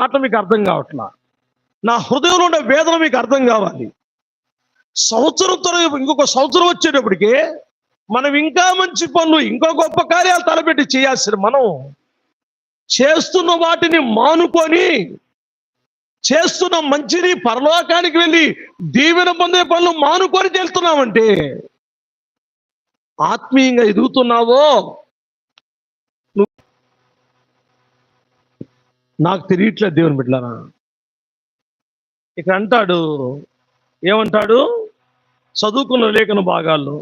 అట్లా మీకు అర్థం కావట్లా? నా హృదయంలో ఉండే వేదన మీకు అర్థం కావాలి. సంవత్సరం తర్వాత ఇంకొక సంవత్సరం వచ్చేటప్పటికి మనం ఇంకా మంచి పనులు ఇంకా గొప్ప కార్యాలు తలపెట్టి చేయాల్సిన మనం చేస్తున్న వాటిని మానుకొని చేస్తున్న మంచిని పరలోకానికి వెళ్ళి దీవెన పొందే పనులు మానుకొని చేస్తున్నామంటే ఆత్మీయంగా ఎదుగుతున్నావో నాకు తెలియట్లేదు దేవుని బిడ్డలారా. ఇక్కడ అంటాడు ఏమంటాడు? చదువుకున్న లేఖన భాగాల్లో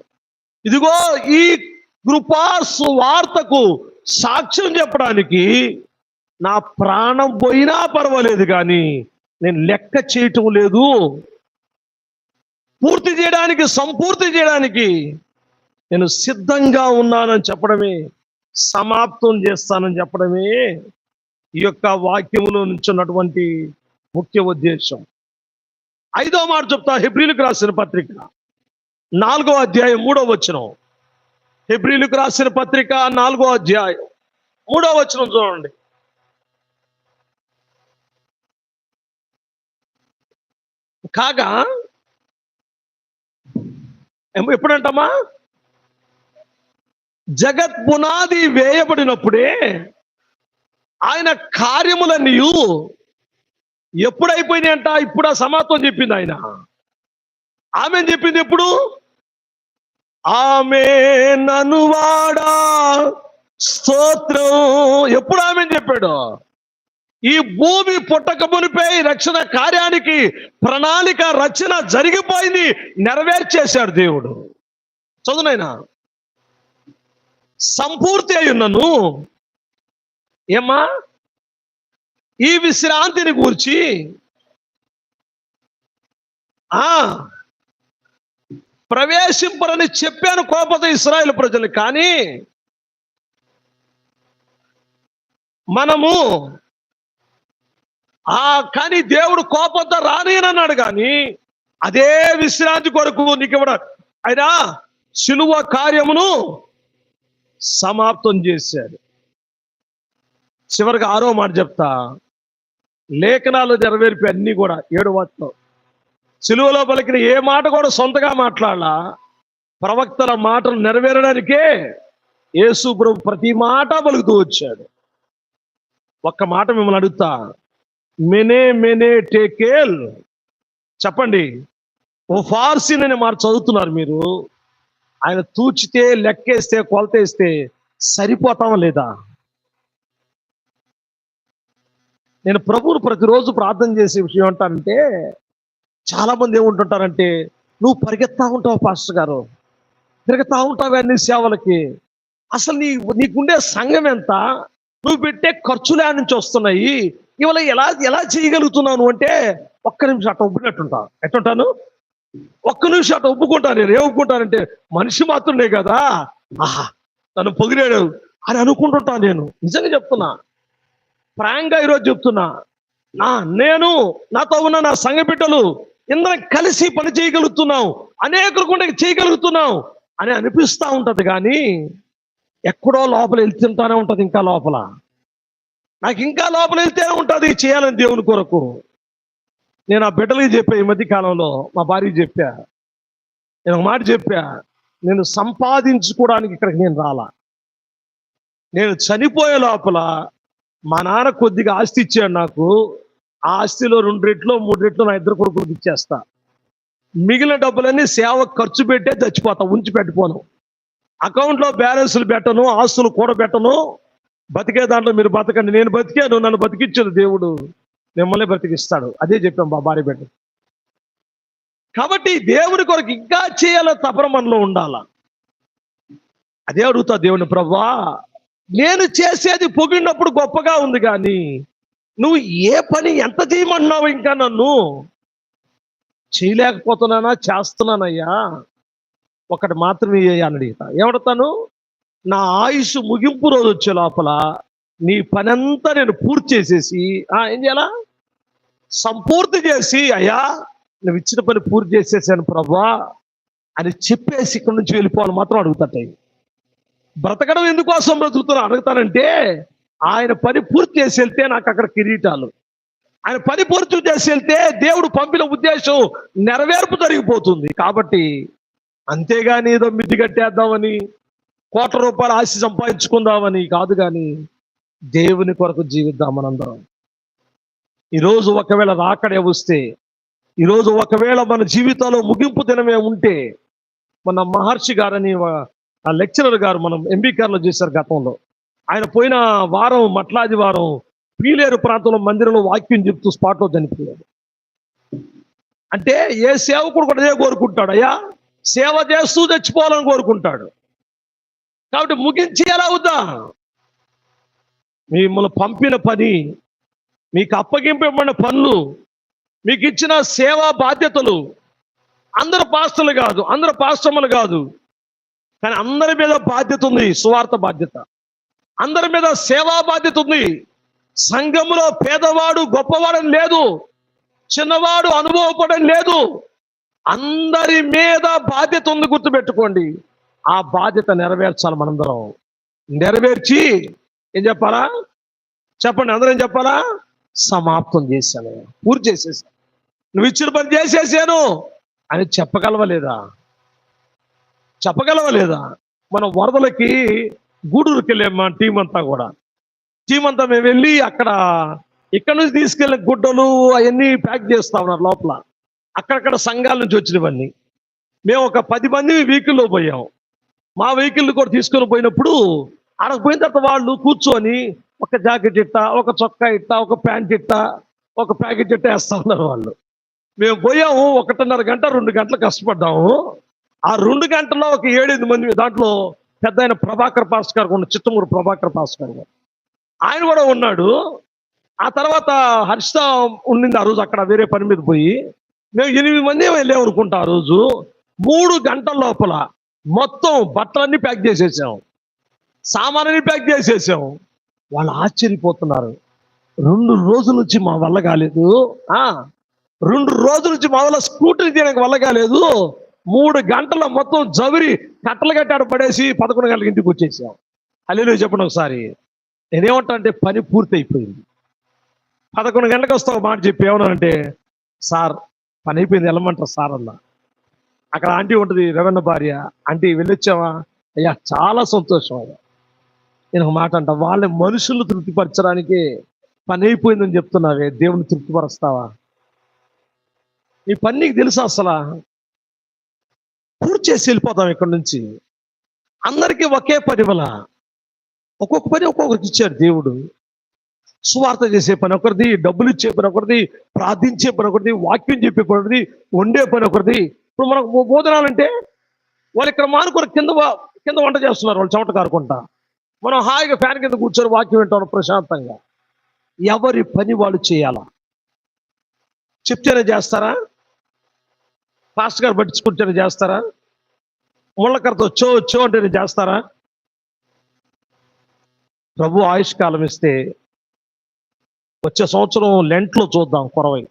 ఇదిగో ఈ కృపా సువార్తకు సాక్ష్యం చెప్పడానికి నా ప్రాణం పోయినా పర్వాలేదు కానీ నేను లెక్క చేయటం లేదు. పూర్తి చేయడానికి సంపూర్తి చేయడానికి నేను సిద్ధంగా ఉన్నానని చెప్పడమే సమాప్తం చేస్తానని చెప్పడమే ఈ యొక్క వాక్యములో నుంచున్నటువంటి ముఖ్య ఉద్దేశం. ఐదో మాట చెప్తా హెబ్రిలకు రాసిన పత్రిక. నాలుగో అధ్యాయం మూడో వచనం. హెబ్రిలకు రాసిన పత్రిక నాలుగో అధ్యాయం మూడో వచనం చూడండి. కాగా ఎప్పుడంటమ్మా? జగత్ పునాది వేయబడినప్పుడే ఆయన కార్యములన్నీ ఎప్పుడైపోయినాయంట? ఇప్పుడు ఆ సమాత్వం చెప్పింది ఆయన. ఆమె చెప్పింది ఎప్పుడు? ఆమె ననువాడా స్తోత్రం. ఎప్పుడు ఆమె చెప్పాడు? ఈ భూమి పుట్టక మునిపై రక్షణ కార్యానికి ప్రణాళిక రచన జరిగిపోయింది. నెరవేర్చేశాడు దేవుడు. చదువునైనా సంపూర్తి అయి ఉన్నను ఏమ్మా? ఈ విశ్రాంతిని గూర్చి ఆ ప్రవేశింపరని చెప్పాను కోపత ఇస్రాయేల్ ప్రజలు కానీ మనము ఆ కానీ దేవుడు కోపంతో రానియనన్నాడు కానీ అదే విశ్రాంతి కొరకు నీకు ఇవ్వడ అయినా శిలువ కార్యమును సమాప్తం చేశాడు. చివరికి ఆరో మాట చెప్తా. లేఖనాలు నెరవేర్పి అన్ని కూడా ఏడు వాటిలో సిలువలో పలికిన ఏ మాట కూడా సొంతగా మాట్లాడాల. ప్రవక్తల మాటలు నెరవేరడానికే యేసు ప్రభు ప్రతి మాట పలుకుతూ వచ్చాడు. ఒక్క మాట మిమ్మల్ని అడుగుతా. మెనే మెనే టేకేల్. చెప్పండి. ఓ ఫార్సీని అని మాట చదువుతున్నారు మీరు. ఆయన తూచితే లెక్కేస్తే కొలతేస్తే సరిపోతామా లేదా? నేను ప్రభువును ప్రతిరోజు ప్రార్థన చేసే విషయం ఏంటంటే చాలా మంది ఏముంటుంటారంటే నువ్వు పరిగెత్తా ఉంటావు పాస్టర్ గారు. తిరుగుతా ఉంటావు అన్ని సేవలకి. అసలు నీ నీకుండే సంఘం ఎంత? నువ్వు పెట్టే ఖర్చులే నుంచి వస్తున్నాయి. ఇవాళ ఎలా ఎలా చేయగలుగుతున్నాను? అంటే ఒక్క నిమిషం అట్ట ఉబ్బినట్టుంటా ఎట్టుంటాను? ఒక్క నిమిషం అట్ట ఒప్పుకుంటాను నేను ఏం ఒప్పుకుంటానంటే మనిషి మాత్రమే కదా. ఆహా తను పొగిడాడు. అని అనుకుంటుంటాను నేను. నిజంగా చెప్తున్నా. ప్రాంగా ఈరోజు చెప్తున్నా. నా నేను నాతో ఉన్న నా సంఘ బిడ్డలు ఇందరం కలిసి పని చేయగలుగుతున్నాం అనేకులు కూడా చేయగలుగుతున్నాం అని అనిపిస్తూ ఉంటుంది కానీ ఎక్కడో లోపల వెళ్తుంటానే ఉంటుంది ఇంకా లోపల. నాకు ఇంకా లోపల వెళ్తేనే ఉంటుంది చేయాలని దేవుని కొరకు. నేను ఆ బిడ్డలకి చెప్పా ఈ మధ్య కాలంలో మా భార్య చెప్పా. నేను ఒక మాట చెప్పా నేను సంపాదించుకోవడానికి ఇక్కడికి నేను రాలా. నేను చనిపోయే లోపల మా నాన్న కొద్దిగా ఆస్తి ఇచ్చాడు నాకు. ఆ ఆస్తిలో రెండు రెట్లు మూడు రెట్లు నా ఇద్దరు కొడుకులకు ఇచ్చేస్తా. మిగిలిన డబ్బులన్నీ సేవ ఖర్చు పెట్టే చచ్చిపోతా ఉంచి పెట్టుకోను. అకౌంట్లో బ్యాలెన్స్లు పెట్టను ఆస్తులు కూడా పెట్టను. బతికే దాంట్లో మీరు బతకండి. నేను బతికాను నన్ను బతికించదు దేవుడు. మిమ్మల్ని బ్రతికిస్తాడు. అదే చెప్పాం మా భార్య బిడ్డ కాబట్టి దేవుడి కొరకు ఇంకా చేయాలో తపన మనలో ఉండాల? అదే అడుగుతా దేవుని ప్రభా నేను చేసేది పొగిడినప్పుడు గొప్పగా ఉంది కానీ నువ్వు ఏ పని ఎంత చేయమన్నావు ఇంకా నన్ను? చేయలేకపోతున్నానా? చేస్తున్నానయ్యా. ఒకటి మాత్రమే అని అడిగితా ఏమడతాను నా ఆయుష్ ముగింపు రోజు వచ్చే లోపల నీ పని అంతా నేను పూర్తి చేసేసి ఆ ఏం చేయాలా? సంపూర్తి చేసి అయ్యా నువ్వు ఇచ్చిన పని పూర్తి చేసేసాను ప్రభా అని చెప్పేసి ఇక్కడి నుంచి వెళ్ళిపోవాలి మాత్రం అడుగుతాయి బ్రతకడం ఎందుకోసం బ్రతుకుతున్నా? అడుగుతానంటే ఆయన పని పూర్తి చేసి వెళ్తే నాకు అక్కడ కిరీటాలు. ఆయన పని పూర్తి చేసి వెళ్తే దేవుడు పంపిన ఉద్దేశం నెరవేర్పు జరిగిపోతుంది. కాబట్టి అంతేగాని ఏదో మిద్ది కట్టేద్దామని కోట్ల రూపాయలు ఆశ సంపాదించుకుందామని కాదు కానీ దేవుని కొరకు జీవిద్దాం మనందరం ఈరోజు ఒకవేళ రాకడే వస్తే ఈరోజు ఒకవేళ మన జీవితంలో ముగింపు దినమే ఉంటే మన మహర్షి గారని ఆ లెక్చరర్ గారు మనం ఎంబీకార్లో చేశారు గతంలో. ఆయన పోయిన వారం మట్లాది వారం పీలేరు ప్రాంతంలో మందిరంలో వాక్యం చెప్తూ స్పాట్లో చనిపోయాడు. అంటే ఏ సేవకుడు కూడా అదే కోరుకుంటాడు. అయ్యా సేవ చేస్తూ చచ్చిపోవాలని కోరుకుంటాడు. కాబట్టి ముగించి ఎలా అవుతా మిమ్మల్ని పంపిన పని మీకు అప్పగింపబడిన పనులు మీకు ఇచ్చిన సేవా బాధ్యతలు అందరు పాస్టర్లు కాదు అందరు పాశ్రమలు కాదు కానీ అందరి మీద బాధ్యత ఉంది సువార్త బాధ్యత. అందరి మీద సేవా బాధ్యత ఉంది. సంఘములో పేదవాడు గొప్పవాడని లేదు. చిన్నవాడు అనుభవపడని లేదు. అందరి మీద బాధ్యత ఉంది గుర్తుపెట్టుకోండి. ఆ బాధ్యత నెరవేర్చాలి మనందరం. నెరవేర్చి ఏం చెప్పాలా? చెప్పండి అందరం ఏం చెప్పాలా? సమాప్తం చేశాను. పూర్తి చేసేసాను నువ్వు ఇచ్చిన పని చేసేసాను అని చెప్పగలవలేదా చెప్పగలవలేదా మనం వరదలకి గూడూరుకి వెళ్ళాం మా టీం అంతా కూడా. టీం అంతా మేము వెళ్ళి అక్కడ ఇక్కడ నుంచి తీసుకెళ్ళిన గుడ్డలు అవన్నీ ప్యాక్ చేస్తా ఉన్నారు లోపల. అక్కడక్కడ సంఘాల నుంచి వచ్చినవన్నీ. మేము ఒక పది మంది వెహికల్లో పోయాం. మా వెహికల్ కూడా తీసుకొని పోయినప్పుడు ఆడకు పోయిన తర్వాత వాళ్ళు కూర్చొని ఒక జాకెట్ ఇట్ట ఒక చొక్కా ఇట్ట ఒక ప్యాంట్ ఇట్ట ఒక ప్యాకెట్ ఇట్ట వేస్తా ఉన్నారు వాళ్ళు. మేము పోయాము ఒకటిన్నర గంట రెండు గంటలు కష్టపడ్డాము. ఆ రెండు గంటల్లో ఒక ఏడెనిమిది మంది దాంట్లో పెద్ద ఆయన ప్రభాకర్ పాస్ గారు ఉన్న చిత్తమూరు ప్రభాకర్ పాస్ గారు. ఆయన కూడా ఉన్నాడు. ఆ తర్వాత హర్షిత ఉండింది ఆ రోజు అక్కడ వేరే పని మీద పోయి. మేము ఎనిమిది మంది వెళ్ళాం అనుకుంటా ఆ రోజు. మూడు గంటల లోపల మొత్తం బట్టలన్నీ ప్యాక్ చేసేసాం. సామాన్ని ప్యాక్ చేసేసాం. వాళ్ళు ఆశ్చర్యపోతున్నారు. రెండు రోజుల నుంచి మా వల్ల కాలేదు. రెండు రోజుల నుంచి మా వల్ల స్కూటర్ తీయడానికి వల్ల కాలేదు. మూడు గంటల మొత్తం జవిరి కట్టలు కట్టాడు పడేసి పదకొండు గంటల ఇంటికి వచ్చేసాం. అల్లెలు చెప్పండి ఒకసారి. నేనేమంటా అంటే పని పూర్తి అయిపోయింది పదకొండు గంటలకు వస్తా ఒక మాట చెప్పి ఏమన్నానంటే సార్ పని అయిపోయింది వెళ్ళమంటారు సార్ అన్న. అక్కడ ఆంటీ ఉంటుంది రెవెన్న భార్య. ఆంటీ వెళ్ళొచ్చావా? అయ్యా చాలా సంతోషం అయ్యా. నేను ఒక మాట అంట వాళ్ళ మనుషులు తృప్తిపరచడానికి పని అయిపోయిందని చెప్తున్నావే దేవుని తృప్తిపరుస్తావా? ఈ పని నీకు తెలుసా అసలు? పూర్తి చేసి వెళ్ళిపోతాం ఇక్కడ నుంచి. అందరికీ ఒకే పని వల్ల ఒక్కొక్క పని ఒక్కొక్కరికి ఇచ్చాడు దేవుడు. సువార్త చేసే పని ఒకరిది డబ్బులు ఇచ్చే పని ఒకరిది ప్రార్థించే పని ఒకరిది వాక్యం చెప్పే పని ఒకరిది వండే పని ఒకరిది. ఇప్పుడు మనకు బోధనాలంటే వాళ్ళు ఇక్కడ మానుకొని కింద కింద వంట చేస్తున్నారు వాళ్ళు చెమట కారుకుంటా. మనం హాయిగా ఫ్యాన్ కింద కూర్చొని వాక్యం వింటాం ప్రశాంతంగా. ఎవరి పని వాళ్ళు చేయాలా? చెప్తేనే చేస్తారా? పాస్టర్ గారు పట్టించుకుంటేనే చేస్తారా? ముళ్ళకరతో చో చో నేను చేస్తారా? ప్రభు ఆయుష్ కాలం ఇస్తే వచ్చే సంవత్సరం లెంట్లో చూద్దాం కొరవై.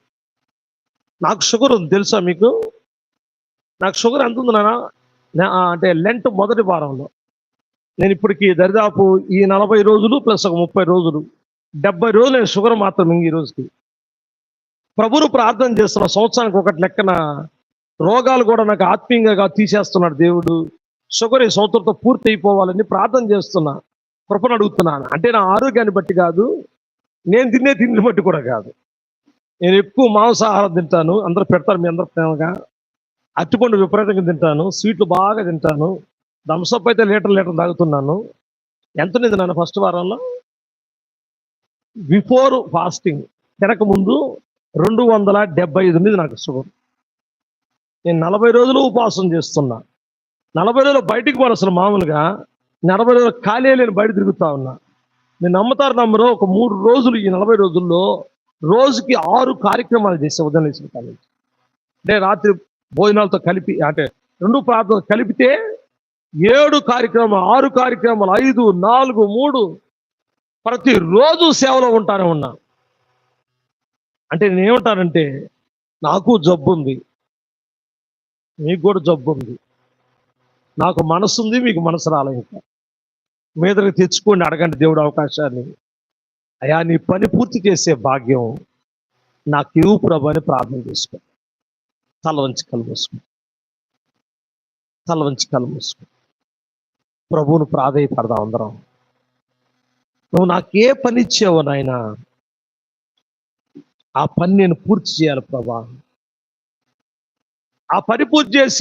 నాకు షుగర్ ఉంది తెలుసా మీకు? నాకు షుగర్ ఎంత ఉంది నాన్న? అంటే లెంట్ మొదటి వారంలో. నేను ఇప్పటికి దరిదాపు ఈ నలభై రోజులు ప్లస్ ఒక ముప్పై రోజులు. డెబ్బై రోజులు నేను షుగర్ మాత్రం ఈ రోజుకి. ప్రభును ప్రార్థన చేస్తున్న సంవత్సరానికి ఒకటి లెక్కన రోగాలు కూడా నాకు ఆత్మీయంగా తీసేస్తున్నాడు దేవుడు. షుగర్ ఈ సంవత్సరంతో పూర్తి అయిపోవాలని ప్రార్థన చేస్తున్నా కృపను అడుగుతున్నాను. అంటే నా ఆరోగ్యాన్ని బట్టి కాదు నేను తినే తిండిని బట్టి కూడా కాదు. నేను ఎక్కువ మాంసాహారం తింటాను అందరూ పెడతారు మీ అందరు ప్రేమగా. అరటిపండు విపరీతంగా తింటాను స్వీట్లు బాగా తింటాను థమ్స్అప్ అయితే లీటర్ లీటర్ తాగుతున్నాను. ఎంత ఉంది నాన్న ఫస్ట్ వారంలో? బిఫోర్ ఫాస్టింగ్ తినకముందు రెండు వందల డెబ్బై ఐదు ఉంది నాకు షుగర్ నేను నలభై రోజులు ఉపవాసం చేస్తున్నా. నలభై రోజులు బయటికి పోను అసలు మామూలుగా నలభై రోజులు ఖాళీ లేని బయట తిరుగుతా ఉన్నా. నేను నమ్ముతారు నమ్మరు ఒక మూడు రోజులు ఈ నలభై రోజుల్లో రోజుకి ఆరు కార్యక్రమాలు చేసే ఉదయం లేచిన కాలేజ్. అంటే రాత్రి భోజనాలతో కలిపి అంటే రెండు ప్రార్థన కలిపితే ఏడు కార్యక్రమాలు ఆరు కార్యక్రమాలు ఐదు నాలుగు మూడు ప్రతిరోజు సేవలో ఉంటానే ఉన్నా. అంటే నేనేమంటానంటే నాకు జబ్బు ఉంది మీకు కూడా జబ్బు ఉంది. నాకు మనసు ఉంది మీకు మనసు రాలే ఇంకా మీదకి తెచ్చుకోండి అడగండి దేవుడు అవకాశాన్ని. అయా నీ పని పూర్తి చేసే భాగ్యం నాకు ఇవ్వు ప్రభు అని ప్రార్థన చేసుకో తల వంచి కళ్ళు తల వంచి కళ్ళు ప్రభువును ప్రాధాయపడదాం అందరం. నువ్వు నాకే పని ఇచ్చావో నాయన ఆ పని నేను పూర్తి చేయాలి ప్రభా. ఆ పని పూర్తి చేసి